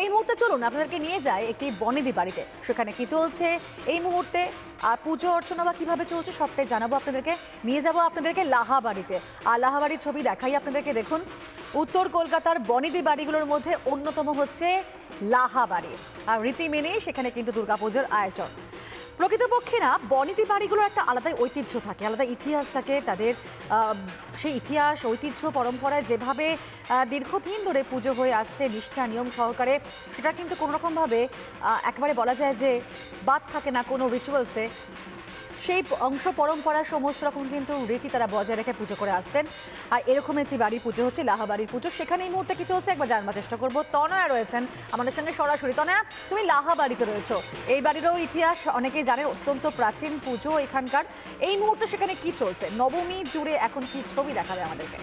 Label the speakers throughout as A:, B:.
A: এই মুহূর্তে চলুন, আপনাদেরকে নিয়ে যায় একটি বনেদি বাড়িতে। সেখানে কি চলছে, এই মুহূর্তে, আর পুজো অর্চনা বা কীভাবে চলছে সবটাই জানাব আপনাদেরকে। নিয়ে যাব আপনাদেরকে লাহা বাড়িতে। আর লাহা বাড়ির ছবি দেখাই আপনাদেরকে, দেখুন। উত্তর কলকাতার বনেদি বাড়িগুলোর মধ্যে অন্যতম হচ্ছে লাহা বাড়ি। আর রীতি মেনেই সেখানে কিন্তু দুর্গাপুজোর আয়োজন। প্রকৃতপক্ষে না, বনেদি বাড়িগুলোর একটা আলাদাই ঐতিহ্য থাকে, আলাদা ইতিহাস থাকে তাদের সেই ইতিহাস, ঐতিহ্য পরম্পরায় যেভাবে দীর্ঘদিন ধরে পুজো হয়ে আসছে, নিষ্ঠা, নিয়ম সহকারে, সেটা কিন্তু কোনোরকমভাবে একবারে একেবারে বলা যায় যে বাদ থাকে না কোনো রিচুয়ালসে সেই অংশ পরম্পরা সমস্ত রকম কিন্তু রীতি তারা বজায় রেখে পুজো করে আসছেন। আর এরকম একটি বাড়ি পুজো হচ্ছে লাহা বাড়ির পুজো। সেখানে এই মুহূর্তে কি চলছে একবার জানবার চেষ্টা করব। তনয়া রয়েছেন আমাদের সঙ্গে সরাসরি। তনয়া, তুমি লাহাবাড়িতে রয়েছো। এই বাড়িরও ইতিহাস অনেকেই জানে অত্যন্ত প্রাচীন পুজো এখানকার। এই মুহূর্তে সেখানে কি চলছে? নবমী জুড়ে এখন কি ছবি দেখা যায় আমাদেরকে?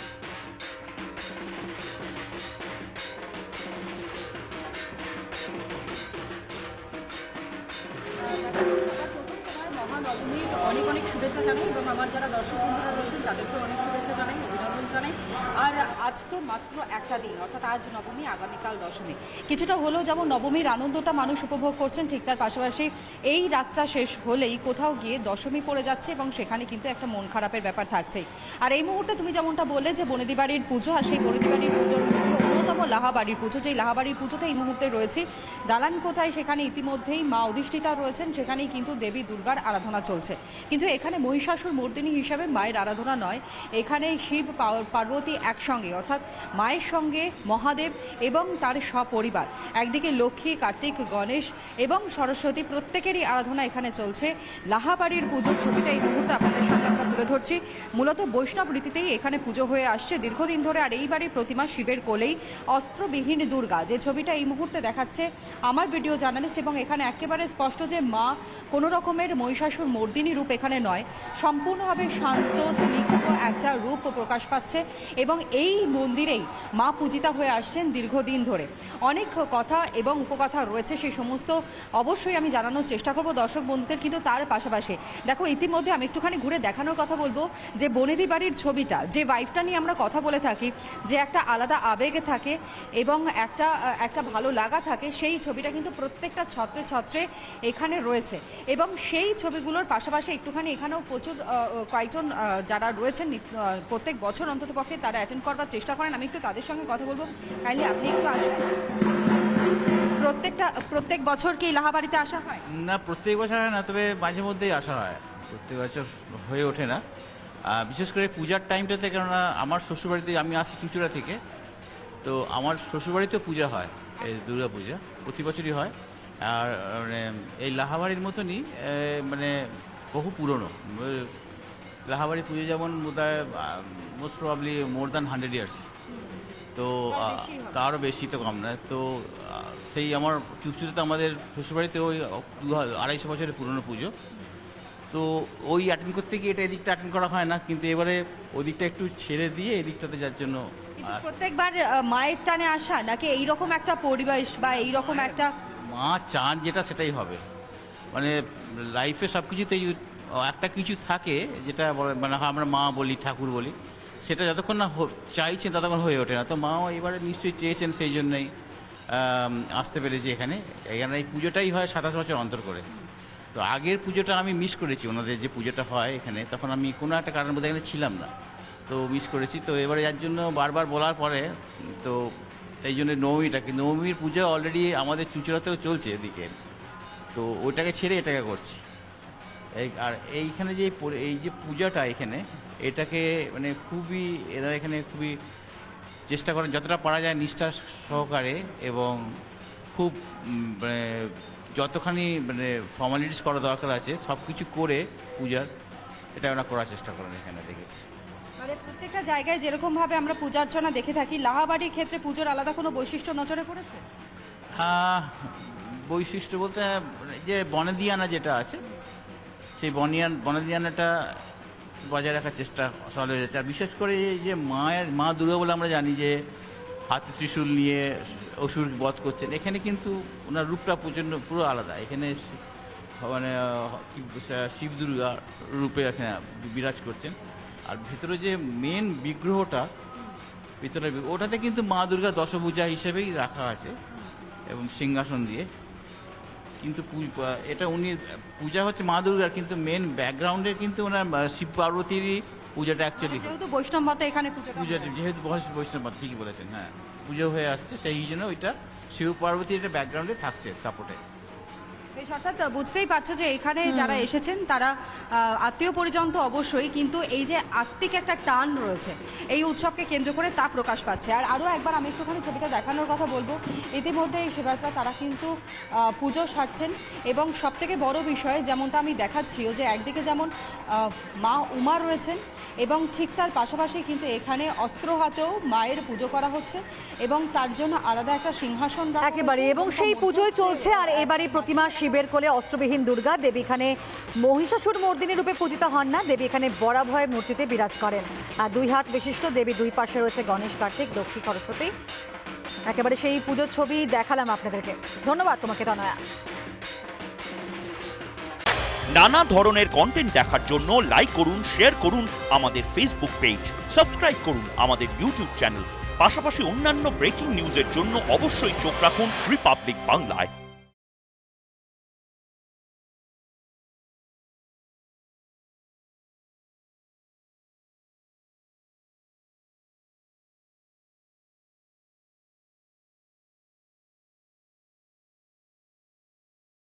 B: মহানবমীর অনেক অনেক শুভেচ্ছা জানাই এবং আমার যারা দর্শক বন্ধুরা রয়েছেন, তাদেরকে অনেক শুভেচ্ছা জানাই, অভিনন্দন জানাই। আর আজ তো মাত্র একটা দিন, অর্থাৎ আজ নবমী, আগামীকাল দশমী। কিছুটা হলেও যেমন নবমীর আনন্দটা মানুষ উপভোগ করছেন, ঠিক তার পাশাপাশি এই রাতটা শেষ হলেই কোথাও গিয়ে দশমী পড়ে যাচ্ছে এবং সেখানে কিন্তু একটা মন খারাপের ব্যাপার থাকছেই। আর এই মুহূর্তে তুমি যেমনটা বললে যে বনেদি বাড়ির পুজো আর সেই বনেদি বাড়ির পুজোর অন্যতম লাহাবাড়ির পুজো, যেই লাহাবাড়ির পুজোতে এই মুহূর্তে রয়েছে দালান কোথায় সেখানে ইতিমধ্যেই মা অধিষ্ঠিতা রয়েছেন, সেখানেই কিন্তু দেবী দুর্গার আরাধনা চলছে। কিন্তু এখানে মহিষাসুর মর্দিনী হিসাবে মায়ের আরাধনা নয়। এখানে শিব পার্বতী একসঙ্গে, অর্থাৎ মায়ের সঙ্গে মহাদেব এবং তার সপরিবার। একদিকে লক্ষ্মী, কার্তিক, গণেশ এবং সরস্বতী প্রত্যেকেরই আরাধনা এখানে চলছে। লাহাবাড়ির পুজোর ছবিটা এই মুহূর্তে আপনাদের সামনে আমরা তুলে ধরছি। মূলত বৈষ্ণব রীতিতেই এখানে পুজো হয়ে আসছে। দীর্ঘদিন ধরে আর এই বাড়ির প্রতিমা শিবের কোলেই অস্ত্রবিহীন দুর্গা। যে ছবিটা এই মুহূর্তে দেখাচ্ছে আমার ভিডিও জার্নালিস্ট এবং এখানে একেবারে স্পষ্ট যে মা কোনো রকমের মহিষাসুর মর্দিনী রূপ এখানে নয়। সম্পূর্ণভাবে শান্ত, স্নিগ্ধ একটা রূপ প্রকাশ পাচ্ছে এবং এই মন্দিরেই মা পূজিতা হয়ে আসছেন দীর্ঘদিন ধরে। অনেক কথা এবং উপকথা রয়েছে সেই সমস্ত। অবশ্যই আমি জানানোর চেষ্টা করব দর্শক বন্ধুদের, কিন্তু তার পাশাপাশি দেখো, ইতিমধ্যে আমি একটুখানি ঘুরে দেখানোর কথা বলব যে বনেদি বাড়ির ছবিটা, যে ওয়াইফটা নিয়ে আমরা কথা বলে থাকি, যে একটা আলাদা আবেগ থাকে এবং একটা একটা ভালো লাগা থাকে, সেই ছবিটা কিন্তু প্রত্যেকটা ছত্রে ছত্রে এখানে রয়েছে। এবং সেই ছবিগুলোর পাশাপাশি একটুখানি এখানেও প্রচুর কয়েকজন যারা রয়েছেন প্রত্যেক বছর অন্তত পক্ষে তারা অ্যাটেন্ড করবার চেষ্টা করেন। আমি একটু তাদের সঙ্গে কথা বলব। কাইন্ডলি আপনি একটু আসবেন প্রত্যেকটা, প্রত্যেক বছর কি লাহাবাড়িতে আসা হয়?
C: না, প্রত্যেক বছর হয় না, তবে মাঝে মধ্যেই আসা হয়। প্রত্যেক বছর হয়ে ওঠে না। বিশেষ করে পূজার টাইমটাতে কেননা আমার শ্বশুরবাড়িতে আমি আসি চুচুড়া থেকে, তো আমার শ্বশুরবাড়িতেও পূজা হয়, এই দুর্গা পূজা প্রতি বছরই হয়। আর মানে এই লাহাবাড়ির মতনই মানে বহু পুরনো। লাহাবাড়ি পুজো যেমন বোধহয় most probably more than hundred years তো। তারও বেশি তো কম না তো সেই আমার চুচুড়াতে আমাদের শ্বশুরবাড়িতে ওই দু আড়াইশো বছরের পুরনো পুজো। তো ওই অ্যাটেন্ড করতে গিয়ে এটা এদিকটা অ্যাটেন্ড করা হয় না কিন্তু এবারে ওদিকটা একটু ছেড়ে দিয়ে এদিকটাতে যার জন্য
B: প্রত্যেকবার মায়ের টানে আসা নাকি এইরকম একটা পরিবেশ বা এইরকম একটা
C: মা চান যেটা সেটাই হবে। মানে লাইফে সব কিছুতেই একটা কিছু থাকে যেটা মানে আমরা মা বলি, ঠাকুর বলি, সেটা যতক্ষণ না চাইছেন ততক্ষণ হয়ে ওঠে না। তো মাও এবারে নিশ্চয়ই চেয়েছেন সেই জন্যই আসতে পেরেছি এখানে। এখানে এই পুজোটাই হয় সাতাশ বছর অন্তর করে। তো আগের পুজোটা আমি মিস করেছি, ওনাদের যে পুজোটা হয় এখানে, তখন আমি কোনো একটা কারণের মধ্যে এখানে ছিলাম না। তো মিস করেছি। তো এবারে যার জন্য বারবার বলার পরে, তো এই জন্য নবমীটা কিন্তু নবমীর পুজো অলরেডি আমাদের চুচুড়াতেও চলছে এদিকে। তো ওইটাকে ছেড়ে এটাকে করছি। এই আর এইখানে যে এই যে পূজাটা এখানে, এটাকে মানে খুবই, এরা এখানে খুবই চেষ্টা করেন, যতটা পারা যায় নিষ্ঠা সহকারে এবং খুব মানে যতখানি মানে ফর্মালিটিস করা দরকার আছে সব কিছু করে পূজার, এটা ওরা করার চেষ্টা করেন এখানে, দেখেছি।
B: মানে প্রত্যেকটা জায়গায় যেরকম ভাবে আমরা পূজা অর্চনা দেখে থাকি, লাহাবাড়ির ক্ষেত্রে পুজোর আলাদা কোনো বৈশিষ্ট্য নজরে পড়েছে?
C: বৈশিষ্ট্য বলতে, যে বনেদিয়ানা যেটা আছে, সেই বনিয়ান বনেদিয়ানাটা বজায় রাখার চেষ্টা সফল হয়ে যাচ্ছে। আর বিশেষ করে যে মায়ের, মা দুর্গা বলে আমরা জানি যে, হাতে ত্রিশূল নিয়ে অসুর বধ করছেন, এখানে কিন্তু ওনার রূপটা প্রচণ্ড, পুরো আলাদা। এখানে মানে শিব দুর্গা রূপে এখানে বিরাজ করছেন। আর ভিতরে যে মেন বিগ্রহটা ভিতরে বি- ওটাতে কিন্তু মা দুর্গা দশভূজা হিসেবেই রাখা আছে এবং সিংহাসন দিয়ে। কিন্তু এটা উনি পূজা হচ্ছে মা দুর্গার কিন্তু মেন ব্যাকগ্রাউন্ডে কিন্তু ওনার শিব পার্বতীরই পূজাটা অ্যাকচুয়ালি
B: যেহেতু বৈষ্ণব মতে এখানে পুজোটা
C: পূজাটা যেহেতু বৈষ্ণব ঠিকই বলেছেন হ্যাঁ। পুজো হয়ে আসছে সেই জন্য ওইটা শিব পার্বতীর একটা ব্যাকগ্রাউন্ডে থাকছে সাপোর্টে
B: বেশ, অর্থাৎ বুঝতেই পারছ যে এখানে যারা এসেছেন তারা আত্মীয় পরিজন তো অবশ্যই কিন্তু এই যে আত্মিক একটা টান রয়েছে এই উৎসবকে কেন্দ্র করে তা প্রকাশ পাচ্ছে। আর আরও একবার আমি একটুখানি ছবিটা দেখানোর কথা বলব। ইতিমধ্যে এই সেবায়তরা তারা কিন্তু পুজো সারছেন। এবং সব থেকে বড় বিষয় যেমনটা আমি দেখাচ্ছিও যে একদিকে যেমন মা উমা রয়েছেন এবং ঠিক তার পাশাপাশি কিন্তু এখানে অস্ত্র হাতেও মায়ের পুজো করা হচ্ছে এবং তার জন্য আলাদা একটা সিংহাসন
A: একেবারে এবং সেই পুজোয় চলছে আর এবারে প্রতিমা শিবের কোলে অস্ত্রবিহীন দুর্গা, দেবী এখানে মহিষাসুর মর্দিনী রূপে পূজিত হন না, দেবী এখানে বরাভয় মূর্তিতে বিরাজ করেন। আর দুই হাত বিশিষ্ট দেবী দুই পাশে রয়েছে গণেশ, কার্তিক, লক্ষ্মী, সরস্বতী। একেবারে সেই পুজোর ছবি দেখালাম আপনাদেরকে। ধন্যবাদ তোমাকে, তনয়া।
D: নানা ধরনের কন্টেন্ট দেখার জন্য লাইক করুন শেয়ার করুন আমাদের ফেসবুক পেজ সাবস্ক্রাইব করুন আমাদের ইউটিউব চ্যানেল পাশাপাশি অন্যান্য ব্রেকিং নিউজের জন্য অবশ্যই চোখ রাখুন রিপাবলিক বাংলায়